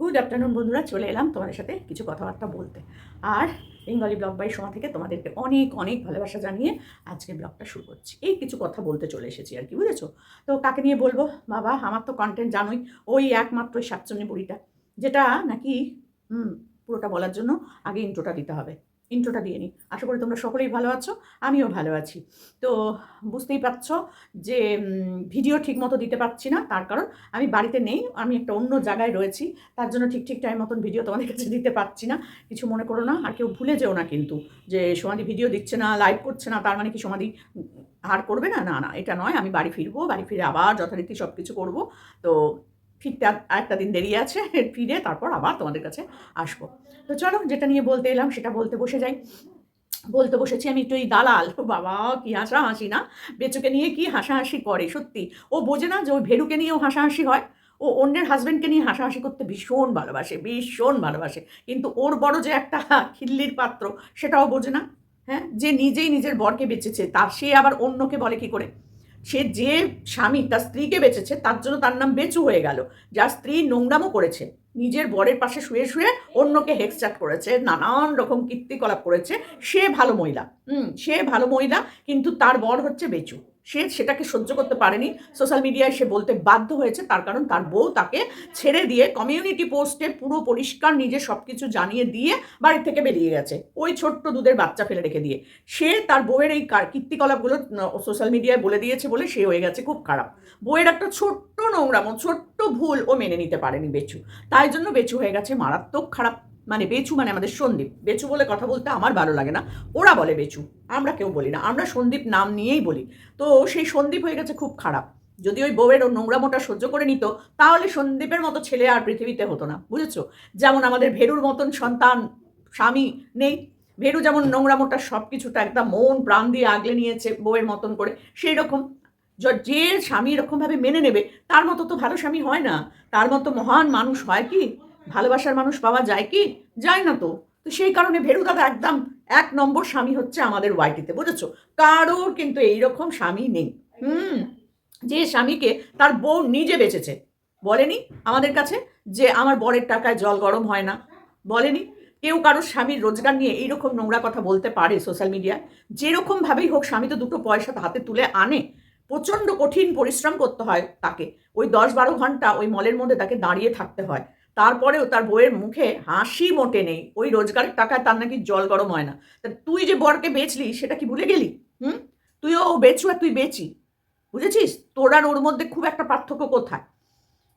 Good afternoon বন্ধুরা, চলে এলাম তোমাদের সাথে কিছু কথাবার্তা বলতে। আর বেঙ্গলি ব্লগ বাই সময় থেকে তোমাদেরকে অনেক অনেক ভালোবাসা জানিয়ে আজকে ব্লগটা শুরু করছি। এই কিছু কথা বলতে চলে এসেছি আর কি, বুঝেছ? তো কাকে নিয়ে বলব? বাবা, আমার তো কন্টেন্ট জানোই, ওই একমাত্র সাতচন্নি বুড়িটা, যেটা নাকি, হুম, পুরোটা বলার জন্য আগে ইন্ট্রোটা দিতে হবে। ইন্ট্রোটা দিয়ে নিই। আশা করি তোমরা সকলেই ভালো আছো, আমিও ভালো আছি। তো বুঝতেই পারছ যে ভিডিও ঠিক মতো দিতে পারছি না, তার কারণ আমি বাড়িতে নেই, আমি একটা অন্য জায়গায় রয়েছি, তার জন্য ঠিক ঠিক টাইম মতন ভিডিও তোমাদের কাছে দিতে পারছি না। কিছু মনে করো না, আর কেউ ভুলে যেও না কিন্তু যে সমাধি ভিডিও দিচ্ছে না লাইভ করছে না, তার মানে কি সমাধি আর করবে না? না না, এটা নয়, আমি বাড়ি ফিরবো, বাড়ি ফিরে আবার যথারীতি সব কিছু করব। তো ফিরতে একটা দিন দেরি আছে, ফিরে তারপর আবার তোমাদের কাছে আসব। তো চলো, যেটা নিয়ে বলতে এলাম সেটা বলতে বসে যাই। বলতে বসেছি আমি একটু এই দালাল, বাবা কি হাসা হাসি না? বেচুকে নিয়ে কি হাসাহাসি করে, সত্যি। ও বোঝে না যে ওই ভেরুকে নিয়েও হাসাহাসি হয়। ও অন্যের হাজব্যান্ডকে নিয়ে হাসাহাসি করতে ভীষণ ভালোবাসে ভীষণ ভালোবাসে। কিন্তু ওর বড় যে একটা খিল্লির পাত্র, সেটাও বোঝে না। হ্যাঁ? যে নিজেই নিজের বরকে বেঁচেছে তার সে আবার অন্যকে বলে কি করে? সে যে স্বামী তার স্ত্রীকে বেঁচেছে, তার জন্য তার নাম বেঁচু হয়ে গেল। যার স্ত্রী নোংরামও করেছে। নিজের বরের পাশে শুয়ে শুয়ে অন্যকে হেক্সচাট করেছে, নানান রকম কীর্তিকলাপ করেছে। সে ভালো মহিলা। হুম, সে ভালো মহিলা, কিন্তু তার বর হচ্ছে বেচু। সে সেটাকে সহ্য করতে পারেনি। সোশ্যাল মিডিয়ায় সে বলতে বাধ্য হয়েছে, তার কারণ তার বউ তাকে ছেড়ে দিয়ে কমিউনিটি পোস্টে পুরো পরিষ্কার নিজে সব কিছু জানিয়ে দিয়ে বাড়ি থেকে বেরিয়ে গেছে। ওই ছোট্ট দুধের বাচ্চা ফেলে রেখে দিয়ে। সে তার বউয়ের এই কার- কীর্তিকলাপগুলো সোশ্যাল মিডিয়ায় বলে দিয়েছে বলে সে হয়ে গেছে খুব খারাপ। বউয়ের একটা ছোট্ট নোংরামো ছোট্ট ভুল ও মেনে নিতে পারেনি বেচু। তাই জন্য বেচু হয়ে গেছে মারাত্মক খারাপ। মানে বেচু মানে আমাদের সন্দীপ। বেচু বলে কথা বলতে আমার ভালো লাগে না। ওরা বলে বেচু, আমরা কেউ বলি না। আমরা সন্দীপ নাম নিয়েই বলি। তো সেই সন্দীপ হয়ে গেছে খুব খারাপ। যদি ওই বউয়ের নোংরামোটা সহ্য করে নিত, তাহলে সন্দীপের মতো ছেলে আর পৃথিবীতে হতো না। বুঝেছ? যেমন আমাদের ভেরুর মতন সন্তান স্বামী নেই। ভেরু যেমন নোংরামোটা সব কিছুটা একদম মন প্রাণ দিয়ে আগলে নিয়েছে বউয়ের মতন করে, সেই রকম। যে স্বামী এরকমভাবে মেনে নেবে, তার মতো তো ভালো স্বামী হয় না। তার মতো মহান মানুষ হয় কি? ভালোবাসার মানুষ পাওয়া যায় কি? যায় না তো। তো সেই কারণে ভেরু দাদা একদম এক নম্বর স্বামী হচ্ছে আমাদের ওয়াইটিতে, বুঝেছ? কারোর কিন্তু এইরকম স্বামী নেই। হুম। যে স্বামীকে তার বউ নিজে বেঁচেছে। বলেনি আমাদের কাছে যে আমার বরের টাকায় জল গরম হয় না। বলেনি। কেউ কারোর স্বামীর রোজগার নিয়ে এইরকম নোংরা কথা বলতে পারে সোশ্যাল মিডিয়ায়। যেরকমভাবেই হোক স্বামী তো দুটো পয়সা হাতে তুলে আনে। প্রচণ্ড কঠিন পরিশ্রম করতে হয় তাকে। ওই দশ বারো ঘণ্টা ওই মলের মধ্যে তাকে দাঁড়িয়ে থাকতে হয়। তারপরেও তার বইয়ের মুখে হাসি মোটে নেই। ওই রোজগারের টাকায় তার নাকি জল গরম হয় না। তা তুই যে বরকে বেচলি, সেটা কি ভুলে গেলি? হুম? তুইও ও বেচু আর তুই বেচি। বুঝেছিস? তোর আর ওর মধ্যে খুব একটা পার্থক্য কোথায়?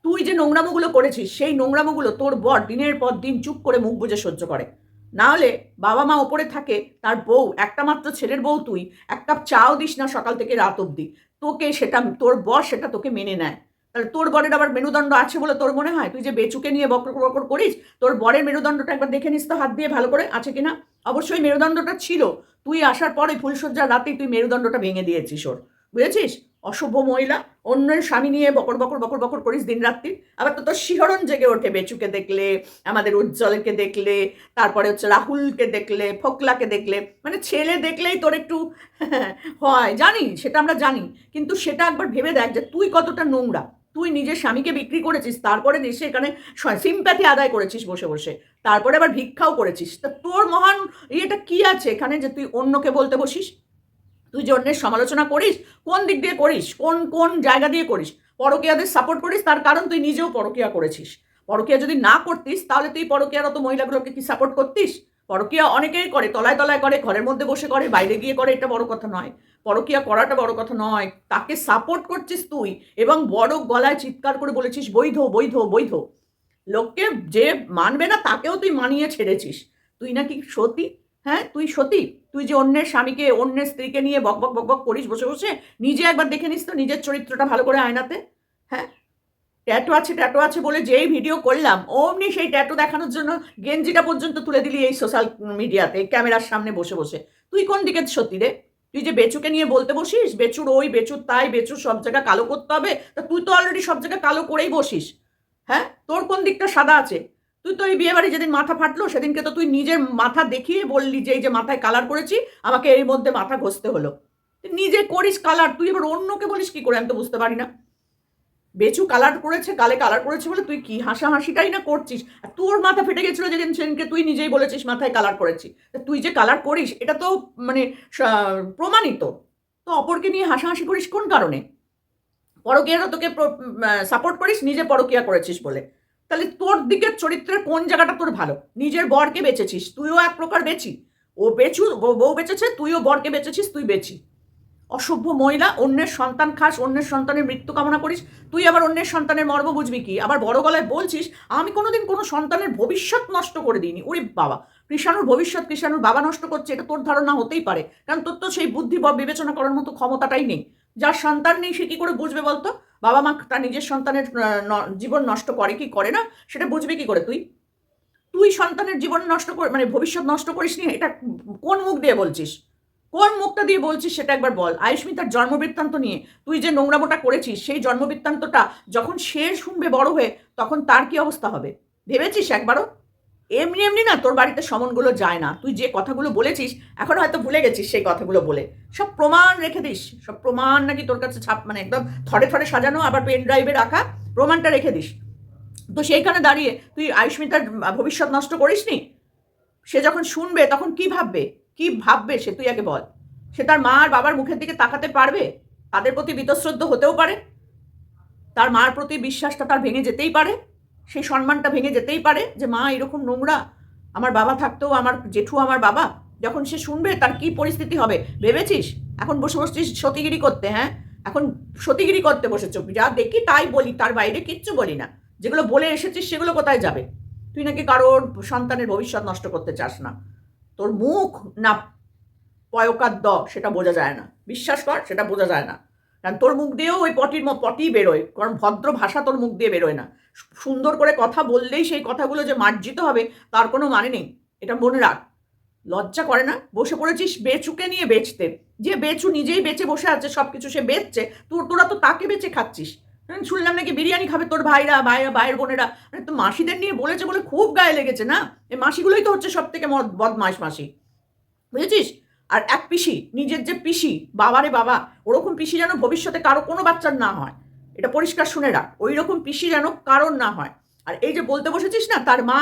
তুই যে নোংরামোগুলো করেছিস, সেই নোংরামোগুলো তোর বর দিনের পর দিন চুপ করে মুখ বুজে সহ্য করে। না হলে বাবা মা ওপরে থাকে, তার বউ, একটা মাত্র ছেলের বউ তুই, এক কাপ চাও দিস না সকাল থেকে রাত অবধি। তোকে সেটা, তোর বর সেটা তোকে মেনে নেয়। তাহলে তোর বরের আবার মেরুদণ্ড আছে বলে তোর মনে হয়? তুই যে বেচুকে নিয়ে বকর বকর করিস, তোর বরের মেরুদণ্ডটা একবার দেখে নিস তো হাত দিয়ে ভালো করে, আছে কিনা? অবশ্যই মেরুদণ্ডটা ছিল। তুই আসার পরে ফুলসজ্জার রাতেই তুই মেরুদণ্ডটা ভেঙে দিয়েছিস ওর। বুঝেছিস? অশুভ মহিলা, অন্যের স্বামী নিয়ে বকর বকর বকর বকর করিস দিন রাত্রি আবার তো তোর শিহরণ জেগে ওঠে বেচুকে দেখলে, আমাদের উজ্জ্বলকে দেখলে, তারপরে হচ্ছে রাহুলকে দেখলে, ফোকলাকে দেখলে। মানে ছেলে দেখলেই তোর একটু হয় জানি সেটা আমরা জানি। কিন্তু সেটা একবার ভেবে দেখ যে তুই কতটা নোংরা। তুই নিজের স্বামীকে বিক্রি করেছিস, তারপরে এসে এখানে সিম্প্যাথি আদায় করেছিস বসে বসে, তারপরে আবার ভিক্ষাও করেছিস। তা তোর মহান ইয়েটা কি আছে এখানে যে তুই অন্যকে বলতে বসিস? তুই অন্যের সমালোচনা করিস, কোন দিক দিয়ে করিস, কোন কোন জায়গা দিয়ে করিস? পরকীয়াদের সাপোর্ট করিস, তার কারণ তুই নিজেও পরকীয়া করেছিস। পরকীয়া যদি না করতিস, তাহলে তুই পরকীয়ারত মহিলাগুলোকে কি সাপোর্ট করতিস? পরকীয়া অনেকেই করে, তলায় তলায় করে, ঘরের মধ্যে বসে করে, বাইরে গিয়ে করে, এটা বড় কথা নয়। পরকীয়া করাটা বড় কথা নয়। তাকে সাপোর্ট করছিস তুই এবং বড় গলায় চিৎকার করে বলেছিস, বৈধ বৈধ বৈধ। লোককে যে মানবে না, তাকেও তুই মানিয়ে ছেড়েছিস। তুই নাকি সতী? হ্যাঁ তুই সতী? তুই যে অন্যের স্বামীকে, অন্যের স্ত্রীকে নিয়ে বক বক বক বক করিস, বসে বসে, নিজে একবার দেখে নিস তো নিজের চরিত্রটা ভালো করে আয়নাতে। হ্যাঁ? ট্যাটু আছে ট্যাটু আছে বলে যেই ভিডিও করলাম, অমনি সেই ট্যাটু দেখানোর জন্য গেঞ্জিটা পর্যন্ত তুলে দিলি এই সোশ্যাল মিডিয়াতে, ক্যামেরার সামনে বসে বসে। তুই কোন দিকে সত্যি রে? তুই যে বেচুকে নিয়ে বলতে বসিস, বেচুর ওই, বেচুর তাই, বেচুর সব জায়গা কালো করতে হবে, তা তুই তো অলরেডি সব জায়গা কালো করেই বসিস। হ্যাঁ? তোর কোন দিকটা সাদা আছে? তুই তো এই বিয়ে বাড়ি যেদিন মাথা ফাটলো, সেদিনকে তো তুই নিজের মাথা দেখিয়ে বললি যে এই যে মাথায় কালার করেছি, আমাকে এর মধ্যে মাথা ঘষতে হলো। নিজে করিস কালার তুই এবার অন্যকে বলিস কি করে আমি তো বুঝতে পারি না। বেচু কালার করেছে কালে কালার করেছে বলে তুই কি হাসাহাসিটাই না করছিস? আর তোর মাথা ফেটে গেছিল যেদিন সেদিনকে তুই নিজেই বলেছিস মাথায় কালার করেছি। তুই যে কালার করিস, এটা তো মানে প্রমাণিত। তো অপরকে নিয়ে হাসাহাসি করিস কোন কারণে? পরকীয়ারা তোকে সাপোর্ট করিস, নিজে পরকীয়া করেছিস বলে। তাহলে তোর দিকের চরিত্রের কোন জায়গাটা তোর ভালো? নিজের বরকে বেচেছিস, তুইও এক প্রকার বেচি। ও বেচু বউ বেচেছে, তুইও বরকে বেচেছিস, তুই বেচি। অসভ্য মহিলা, অন্যের সন্তান খাস, অন্যের সন্তানের মৃত্যু কামনা করিস, তুই আবার অন্যের সন্তানের মর্ম বুঝবি কি? আবার বড় গলায় বলছিস, আমি কোনোদিন কোনো সন্তানের ভবিষ্যৎ নষ্ট করে দিইনি। ওরে বাবা, কৃষাণুর ভবিষ্যৎ কৃষাণুর বাবা নষ্ট করছে, এটা তোর ধারণা হতেই পারে। কারণ তোর তো সেই বুদ্ধি বা বিবেচনা করার মতো ক্ষমতাটাই নেই। যার সন্তান নেই, সে কী করে বুঝবে বলতো? বাবা মা তার নিজের সন্তানের জীবন নষ্ট করে কি করে না? সেটা বুঝবে কি করে তুই? তুই সন্তানের জীবন নষ্ট করে মানে ভবিষ্যৎ নষ্ট করিস নি এটা কোন মুখ দিয়ে বলছিস? কোন মুখটা দিয়ে বলছিস সেটা একবার বল। আয়ুষ্মিতার জন্মবৃত্তান্ত নিয়ে তুই যে নোংরামোটা করেছিস, সেই জন্মবৃত্তান্তটা যখন সে শুনবে বড় হয়ে, তখন তার কি অবস্থা হবে? ভেবেছিস একবারও? এমনি এমনি না তোর বাড়িতে সমনগুলো যায় না। তুই যে কথাগুলো বলেছিস, এখন হয়তো ভুলে গেছিস সেই কথাগুলো বলে। সব প্রমাণ রেখে দিস। সব প্রমাণ নাকি তোর কাছে ছাপ মানে একদম থরে থরে সাজানো, আবার পেন ড্রাইভে রাখা, প্রমাণটা রেখে দিস। তো সেইখানে দাঁড়িয়ে তুই আয়ুষ্মিতার ভবিষ্যৎ নষ্ট করিস নি সে যখন শুনবে, তখন কি ভাববে? কি ভাববে সে? তুই আগে বল। সে তার মা আর বাবার মুখের দিকে তাকাতে পারবে? তাদের প্রতি বীতশ্রদ্ধ হতেও পারে? তার মার প্রতি বিশ্বাসটা তার ভেঙে যেতেই পারে? সেই সম্মানটা ভেঙে যেতেই পারে যে, মা, এরকম নোংরা, আমার বাবা থাকতেও আমার জেঠু আমার বাবা। যখন সে শুনবে তার কি পরিস্থিতি হবে, ভেবেছিস? এখন বসে বসছিস সতীগিরি করতে হ্যাঁ? এখন সতীগিরি করতে বসেছ। যা দেখি তাই বলি, তার বাইরে কিচ্ছু বলি না। যেগুলো বলে এসেছিস সেগুলো কোথায় যাবে? তুই নাকি কারোর সন্তানের ভবিষ্যৎ নষ্ট করতে চাস না। তোর মুখ না পয়কার দ সেটা বোঝা যায় না। বিশ্বাস কর, সেটা বোঝা যায় না। কারণ তোর মুখ দিয়েও ওই পটির পটি বেরোয়। কারণ ভদ্র ভাষা তোর মুখ দিয়ে বেরোয় না। সুন্দর করে কথা বললেই সেই কথাগুলো যে মার্জিত হবে, তার কোনো মানে নেই। এটা মনে রাখ। লজ্জা করে না? বসে পড়েছিস বেচুকে নিয়ে বেচতে। যে বেচু নিজেই বেচে বসে আছে সব কিছু সে বেচছে। তোর, তোরা তো তাকে বেচে খাচ্ছিস। শুনলাম নাকি বিরিয়ানি খাবে তোর ভাইরা ভাইরা, ভাইয়ের বোনেরা। মানে তো মাসিদের নিয়ে বলেছে বলে খুব গায়ে লেগেছে না? এই মাসিগুলোই তো হচ্ছে সব থেকে বদমাস মাসি। বুঝেছিস? আর এক পিসি, নিজের যে পিসি বাবারে বাবা, ওরকম পিসি যেন ভবিষ্যতে কারও কোনো বাচ্চার না হয়। এটা পরিষ্কার শুনে রাখ ওই রকম পিসি যেন কারোর না হয়। আর এই যে বলতে বসেছিস না, তার মা,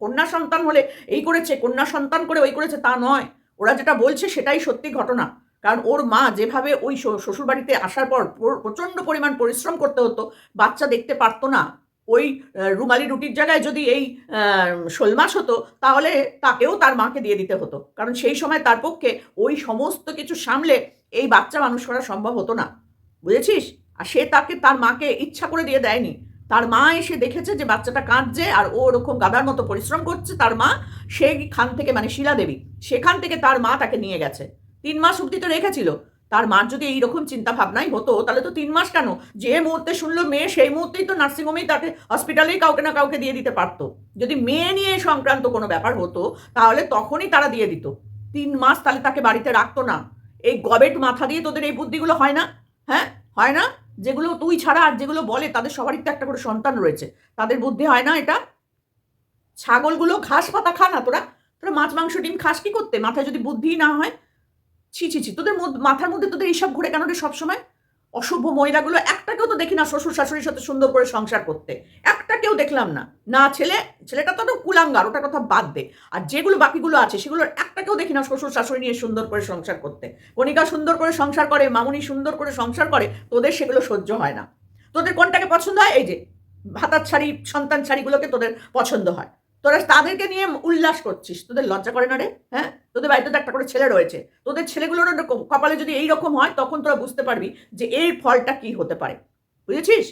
কন্যা সন্তান হলে এই করেছে, কন্যা সন্তান করে ওই করেছে, তা নয়। ওরা যেটা বলছে সেটাই সত্যি ঘটনা। কারণ ওর মা যেভাবে ওই শ্বশুর শ্বশুরবাড়িতে আসার পর প্র- প্রচণ্ড পরিমাণ পরিশ্রম করতে হতো বাচ্চা দেখতে পারতো না। ওই রুমালি রুটির জায়গায় যদি এই আহ, শোল মাছ হতো তাহলে তাকেও তার মাকে দিয়ে দিতে হতো। কারণ সেই সময় তার পক্ষে ওই সমস্ত কিছু সামলে এই বাচ্চা মানুষ করা সম্ভব হতো না। বুঝেছিস? আর সে তাকে তার মাকে ইচ্ছা করে দিয়ে দেয়নি। তার মা এসে দেখেছে যে বাচ্চাটা কাঁদছে আর ও ওরকম গাদার মতো পরিশ্রম করছে। তার মা সেইখান থেকে মানে শিলা দেবী সেখান থেকে তার মা তাকে নিয়ে গেছে। তিন মাস অব্দি তো রেখেছিল তার মার যদি এইরকম চিন্তা ভাবনাই হতো, তাহলে তো তিন মাস কেন? যে মুহূর্তে শুনলো মেয়ে, সেই মুহূর্তেই তো নার্সিংহোমেই তাকে হসপিটালেই কাউকে না কাউকে দিয়ে দিতে পারতো। যদি মেয়ে নিয়ে সংক্রান্ত কোনো ব্যাপার হতো, তাহলে তখনই তারা দিয়ে দিত। তিন মাস তাহলে তাকে বাড়িতে রাখতো না। এই গবেট মাথা দিয়ে তোদের এই বুদ্ধিগুলো হয় না? হ্যাঁ? হয় না? যেগুলো তুই ছাড়া আর যেগুলো বলে, তাদের সবারই তো একটা করে সন্তান রয়েছে। তাদের বুদ্ধি হয় না এটা? ছাগলগুলো ঘাস পাতা খা না তোরা। তোরা মাছ, মাংস, ডিম খাস কি করতে? মাথায় যদি বুদ্ধি না হয় ছি ছি ছি, তোদের মাথার মধ্যে তোদের এইসব ঘুরে কেন রে সবসময় অসভ্য মহিলাগুলো, একটাকেও তো দেখি না শ্বশুর শাশুড়ির সাথে সুন্দর করে সংসার করতে। একটা কেউ দেখলাম না। না, ছেলে, ছেলেটা তো কুলাঙ্গার, ওটার কথা বাদ দে। আর যেগুলো বাকিগুলো আছে, সেগুলোর একটাকেও দেখি না শ্বশুর শাশুড়ি নিয়ে সুন্দর করে সংসার করতে। কণিকা সুন্দর করে সংসার করে, মামুনি সুন্দর করে সংসার করে, তোদের সেগুলো সহ্য হয় না। তোদের কোনটাকে পছন্দ হয়? এই যে, ভাতার ছাড়ি সন্তান ছাড়িগুলোকে তোদের পছন্দ হয়। তোরা তাদেরকে নিয়ে উল্লাস করছিস। তোদের লজ্জা করে না রে? হ্যাঁ? তোদের বাড়িতে একটা করে ছেলে রয়েছে। তোদের ছেলেগুলোর কপালে যদি এই রকম হয়, তখন তোরা বুঝতে পারবি যে এর ফলটা কি হতে পারে। বুঝেছিস?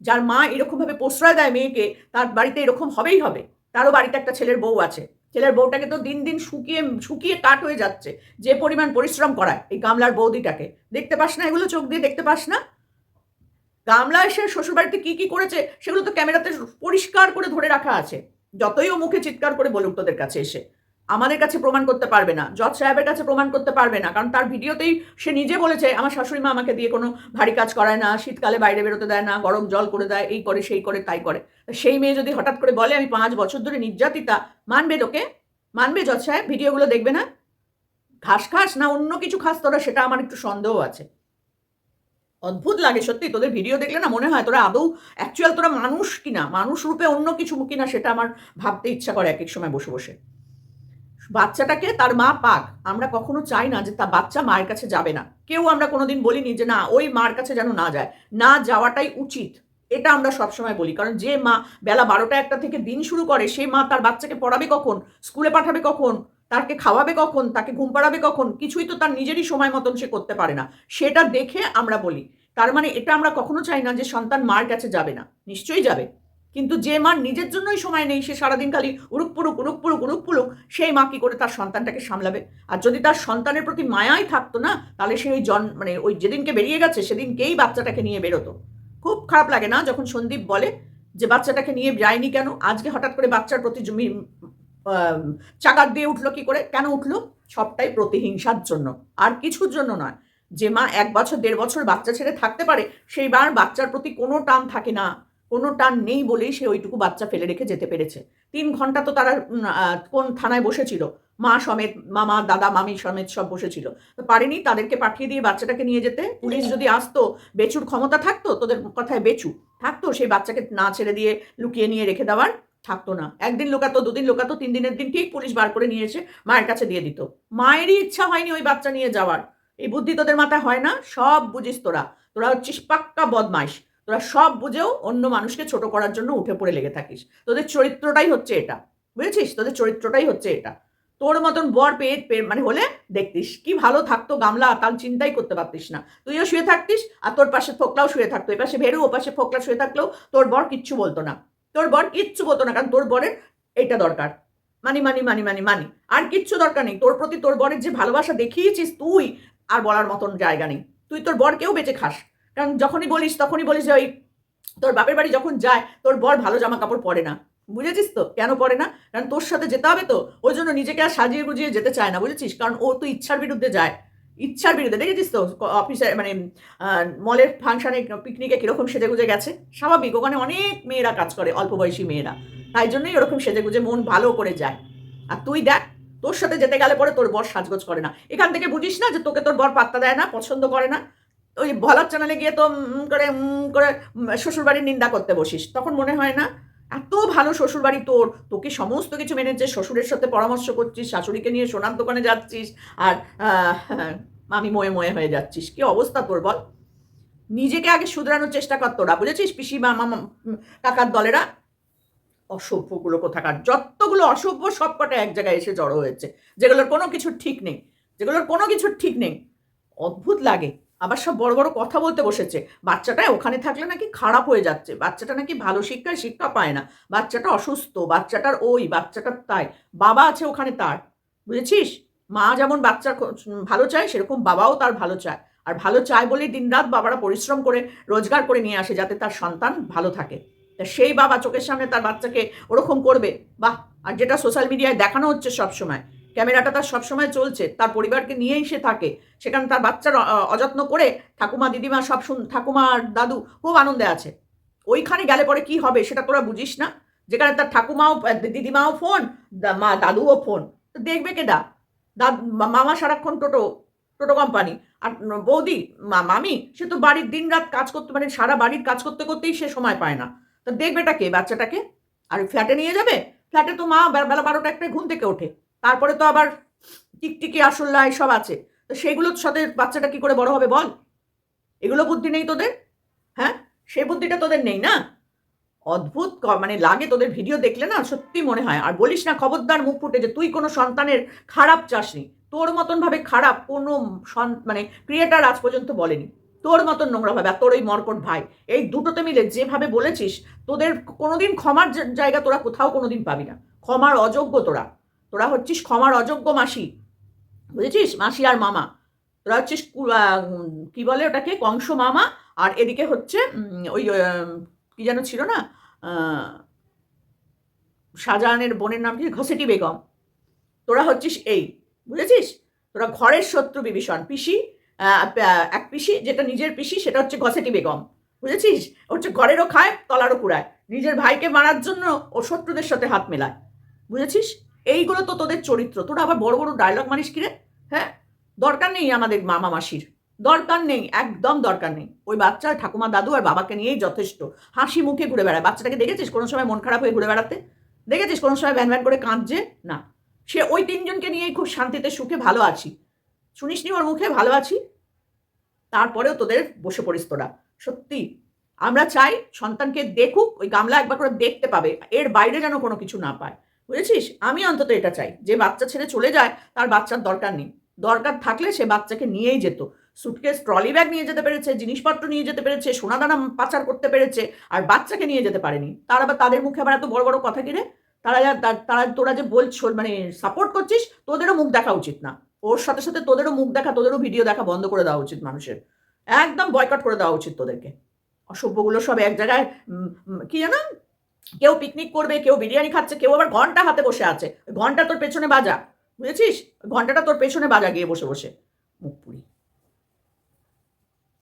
যার মা এরকমভাবে প্রশ্রয় দেয় মেয়েকে, তার বাড়িতে এরকম হবেই হবে। তারও বাড়িতে একটা ছেলের বউ আছে। ছেলের বউটাকে তো দিন দিন শুকিয়ে শুকিয়ে কাট হয়ে যাচ্ছে, যে পরিমাণ পরিশ্রম করায় এই গামলার বৌদিটাকে। দেখতে পাস না এগুলো? চোখ দিয়ে দেখতে পাস না? গামলা এসে শ্বশুরবাড়িতে কি কি করেছে, সেগুলো তো ক্যামেরাতে পরিষ্কার করে ধরে রাখা আছে। যতই ও মুখে চিৎকার করে বলুক তোদের কাছে এসে, আমাদের কাছে প্রমাণ করতে পারবে না, জজ সাহেবের কাছে প্রমাণ করতে পারবে না, কারণ তার ভিডিওতেই সে নিজে বলেছে, আমার শাশুড়ি মা আমাকে দিয়ে কোনো ভারী কাজ করায় না, শীতকালে বাইরে বেরোতে দেয় না, গরম জল করে দেয়, এই করে, সেই করে, তাই করে। সেই মেয়ে যদি হঠাৎ করে বলে, আমি পাঁচ বছর ধরে নির্যাতিতা, মানবে তোকে? মানবে জজ সাহেব? ভিডিওগুলো দেখবে না? ঘাস খাস না, অন্য কিছু খাস তোরা, সেটা আমার একটু সন্দেহ আছে। অদ্ভুত লাগে, সত্যি। তোদের ভিডিও দেখলে না মনে হয় তোরা আদৌ অ্যাকচুয়াল তোরা মানুষ কিনা? মানুষ রূপে অন্য কিছু কিনা সেটা আমার ভাবতে ইচ্ছা করে এক এক সময় বসে বসে। বাচ্চাটাকে তার মা পাক। আমরা কখনো চাই না যে তার বাচ্চা মায়ের কাছে যাবে না। কেউ আমরা কোনোদিন বলিনি যে না, ওই মার কাছে যেন না যায়। না যাওয়াটাই উচিত। এটা আমরা সবসময় বলি। কারণ যে মা বেলা বারোটা একটা থেকে দিন শুরু করে সেই মা তার বাচ্চাকে পড়াবে কখন? স্কুলে পাঠাবে কখন? তাকে খাওয়াবে কখন? তাকে ঘুম পাড়াবে কখন? কিছুই তো তার নিজেরই সময় মতন সে করতে পারে না। সেটা দেখে আমরা বলি। তার মানে এটা আমরা কখনো চাই না যে সন্তান মার কাছে যাবে না। নিশ্চয়ই যাবে। কিন্তু যে মার নিজের জন্যই সময় নেই, সে সারাদিন খালি উড়ুক পুরুক উড়ুক পুরুক পুরুক, সেই মা কি করে তার সন্তানটাকে সামলাবে? আর যদি তার সন্তানের প্রতি মায়াই থাকতো না, তাহলে সে ওই জন মানে ওই যেদিনকে বেরিয়ে গেছে, সেদিনকেই বাচ্চাটাকে নিয়ে বেরোতো। খুব খারাপ লাগে না যখন সন্দীপ বলে যে বাচ্চাটাকে নিয়ে যায়নি কেন? আজকে হঠাৎ করে বাচ্চার প্রতি চাকার দিয়ে উঠল কি করে? কেন উঠল? সবটাই প্রতিহিংসার জন্য। আর কিছুর জন্য নয়। যে মা এক বছর, দেড় বছর বাচ্চা ছেড়ে থাকতে পারে, সেইবার বাচ্চার প্রতি কোনো টান থাকে না। কোনো টান নেই বলেই সে ওইটুকু বাচ্চা ফেলে রেখে যেতে পেরেছে। তিন ঘণ্টা তো তারা কোন থানায় বসেছিল? মা সমেত, মামা, দাদা, মামি সমেত সব বসেছিল। তো পারেনি তাদেরকে পাঠিয়ে দিয়ে বাচ্চাটাকে নিয়ে যেতে। পুলিশ যদি আসতো, বেচুর ক্ষমতা থাকতো, তোদের কথায় বেচু। থাকতো সেই বাচ্চাকে না ছেড়ে দিয়ে লুকিয়ে নিয়ে রেখে দেওয়ার। থাকতো না। একদিন লোকাতো, দুদিন লোকাতো তিন দিনের দিন ঠিক পুলিশ বার করে নিয়ে এসে মায়ের কাছে দিয়ে দিত। মায়েরই ইচ্ছা হয়নি ওই বাচ্চা নিয়ে যাওয়ার। এই বুদ্ধি তোদের মাথায় হয় না? সব বুঝিস তোরা। তোরা হচ্ছিস পাক্কা বদমাইশ। তোরা সব বুঝেও অন্য মানুষকে ছোট করার জন্য উঠে পড়ে লেগে থাকিস। তোদের চরিত্রটাই হচ্ছে এটা। বুঝেছিস? তোদের চরিত্রটাই হচ্ছে এটা। তোর মতন বর পেয়ে মানে হলে দেখতিস, কি ভালো থাকতো গামলা তার চিন্তাই করতে পারতিস না। তুইও শুয়ে থাকতিস আর তোর পাশে ফোকলাও শুয়ে থাকতো। এ পাশে ভেরু ও পাশে ফোকলা শুয়ে থাকলেও তোর বর কিচ্ছু বলতো না। তোর বর কিচ্ছু বলতো না, কারণ তোর বরের এইটা দরকার। মানি মানি মানি মানি মানি। আর কিচ্ছু দরকার নেই। তোর প্রতি তোর বরের যে ভালোবাসা দেখিয়েছিস তুই, আর বলার মতন জায়গা নেই। তুই তোর বরকেও বেঁচে খাস। কারণ যখনই বলিস, তখনই বলিস যে ওই তোর বাপের বাড়ি যখন যায়, তোর বর ভালো জামা কাপড় পরে না। বুঝেছিস তো? কেন পরে না? কারণ তোর সাথে যেতে হবে তো। ওই জন্য নিজেকে আর সাজিয়ে গুজিয়ে যেতে চায় না, বুঝেছিস? কারণ ও তো ইচ্ছার বিরুদ্ধে যায়। ইচ্ছার বিরুদ্ধে, দেখেছিস তো? অফিসে মানে মলের ফাংশনে পিকনিকে কীরকম সেজে গুজে গেছে? স্বাভাবিক, ওখানে অনেক মেয়েরা কাজ করে, অল্প বয়সী মেয়েরা। তাই জন্যই ওরকম সেজে গুজে মন ভালো করে যায়। আর তুই দেখ, তোর সাথে যেতে গেলে পরে তোর বর সাজগোজ করে না। এখান থেকে বুঝিস না যে তোকে তোর বর পাত্তা দেয় না, পছন্দ করে না। ওই ভলার চ্যানেলে গিয়ে তো করে করে শ্বশুরবাড়ির নিন্দা করতে বসিস। তখন মনে হয় না, এত ভালো শ্বশুরবাড়ি তোর, তোকে সমস্ত কিছু মেনেছে শ্বশুরের সাথে পরামর্শ করছিস, শাশুড়িকে নিয়ে সোনার দোকানে যাচ্ছিস, আর আমি ময়ে ময়ে হয়ে যাচ্ছিস। কি অবস্থা তোর বল? নিজেকে আগে শুধরানোর চেষ্টা কর তোরা, বুঝেছিস? পিসি মামা, কাকার দলেরা? অসভ্যগুলো কোথাকার? যতগুলো অসভ্য সবকটা এক জায়গায় এসে জড়ো হয়েছে, যেগুলোর কোনো কিছু ঠিক নেই, যেগুলোর কোনো কিছু ঠিক নেই। অদ্ভুত লাগে। আবার সব বড় বড় কথা বলতে বসেছে। বাচ্চাটা ওখানে থাকলে নাকি খারাপ হয়ে যাচ্ছে। বাচ্চাটা নাকি ভালো শিক্ষায় শিক্ষা পায় না। বাচ্চাটা অসুস্থ, বাচ্চাটার ওই, বাচ্চাটার তাই। বাবা আছে ওখানে তার, বুঝেছিস? মা যেমন বাচ্চার ভালো চায়, সেরকম বাবাও তার ভালো চায়। আর ভালো চায় বলেই দিনরাত বাবারা পরিশ্রম করে, রোজগার করে নিয়ে আসে যাতে তার সন্তান ভালো থাকে। তা সেই বাবা চোখের সামনে তার বাচ্চাকে ওরকম করবে, বাহ! আর যেটা সোশ্যাল মিডিয়ায় দেখানো হচ্ছে সবসময়, ক্যামেরাটা তার সবসময় চলছে, তার পরিবারকে নিয়েই সে থাকে। সেখানে তার বাচ্চার অযত্ন করে ঠাকুমা, দিদিমা সব শুন ঠাকুমা দাদু খুব আনন্দে আছে। ওইখানে গেলে পরে কি হবে সেটা তোরা বুঝিস না? যেখানে তার ঠাকুমাও, দিদিমাও ফোন মা দাদুও ফোন তো দেখবে কেডা দাদ মামা সারাক্ষণ টোটো টোটো কোম্পানি। আর বৌদি মামি, সে তো বাড়ির দিন রাত কাজ করতে মানে সারা বাড়ির কাজ করতে করতেই সে সময় পায় না। তো দেখবেটা কে, বাচ্চাটাকে? আর ফ্ল্যাটে নিয়ে যাবে? ফ্ল্যাটে তো মা, বেলা বারোটা একটাই ঘুম থেকে ওঠে। তারপরে তো আবার টিকটিকি আসল্লা এসব আছে। তো সেগুলোর সাথে বাচ্চাটা কি করে বড় হবে বল? এগুলো বুদ্ধি নেই তোদের? হ্যাঁ? সেই বুদ্ধিটা তোদের নেই না? অদ্ভুত মানে লাগে তোদের ভিডিও দেখলে না সত্যি মনে হয়। আর বলিস না, খবরদার মুখ ফুটে যে তুই কোনো সন্তানের খারাপ চাসনি। তোর মতন ভাবে খারাপ কোনো মানে ক্রিয়েটার আজ পর্যন্ত বলেনি। তোর মতন নোংরা ভাবে, আর তোর ওই মর্কট ভাই। এই দুটোতে মিলে যেভাবে বলেছিস, তোদের কোনোদিন ক্ষমার জায়গা তোরা কোথাও কোনোদিন পাবি না। ক্ষমার অযোগ্য তোরা। তোরা হচ্ছিস ক্ষমার অযোগ্য মাসি। বুঝেছিস? মাসি আর মামা। তোরা হচ্ছিস কি বলে ওটাকে? কংস মামা। আর এদিকে হচ্ছে ওই কি যেন ছিল না? শাহজাহানের বোনের নাম কি? ঘসেটি বেগম। তোরা হচ্ছিস এই, বুঝেছিস? তোরা ঘরের শত্রু বিভীষণ, পিসি এক পিসি, যেটা নিজের পিসি, সেটা হচ্ছে ঘসেটি বেগম, বুঝেছিস? হচ্ছে ঘরেরও খায়, তলারও কুড়ায়। নিজের ভাইকে মারার জন্য ও শত্রুদের সাথে হাত মেলায়, বুঝেছিস? এইগুলো তো তোদের চরিত্র। তোরা আবার বড় বড় ডায়লগ মানিস কিরে হ্যাঁ? দরকার নেই আমাদের মামা মাসির। দরকার নেই, একদম দরকার নেই। ওই বাচ্চার ঠাকুমা দাদু আর বাবাকে নিয়েই যথেষ্ট। হাসি মুখে ঘুরে বেড়ায়। বাচ্চাটাকে দেখেছিস কোনো সময় মন খারাপ হয়ে ঘুরে বেড়াতে? দেখেছিস কোনো সময় ভ্যান ভ্যান করে কাঁদছে? না। সে ওই তিনজনকে নিয়েই খুব শান্তিতে সুখে ভালো আছি। শুনিসনি ওর মুখে? ভালো আছি? তারপরেও তোদের বসে পড়িস তোরা। সত্যি, আমরা চাই সন্তানকে দেখুক, ওই গামলা একবার করে দেখতে পাবে। এর বাইরে যেন কোনো কিছু না পায়। বুঝেছিস? আমি অন্তত এটা চাই। যে বাচ্চা ছেড়ে চলে যায়, তার বাচ্চার দরকার নেই। দরকার থাকলে সে বাচ্চাকে নিয়েই যেত। সুটকেস ট্রলি ব্যাগ নিয়ে যেতে পেরেছে, জিনিসপত্র নিয়ে যেতে পেরেছে, সোনাদানা পাচার করতে পেরেছে, আর বাচ্চাকে নিয়ে যেতে পারেনি। তারা আবার তাদের মুখে আবার এত বড় বড় কথা কিনে তারা যা, তারা, তোরা যে বলছো মানে সাপোর্ট করছিস, তোদেরও মুখ দেখা উচিত না। ওর সাথে সাথে তোদেরও মুখ দেখা, তোদেরও ভিডিও দেখা বন্ধ করে দেওয়া উচিত মানুষের। একদম বয়কট করে দেওয়া উচিত তোদেরকে। অসভ্যগুলো সব এক জায়গায় কি জানো? কেউ পিকনিক করবে, কেউ বিরিয়ানি খাচ্ছে, কেউ আবার ঘণ্টা হাতে বসে আছে। ঘণ্টা তোর পেছনে বাজা, বুঝেছিস? ঘন্টাটা তোর পেছনে বাজা গিয়ে বসে বসে। মুখ পুরি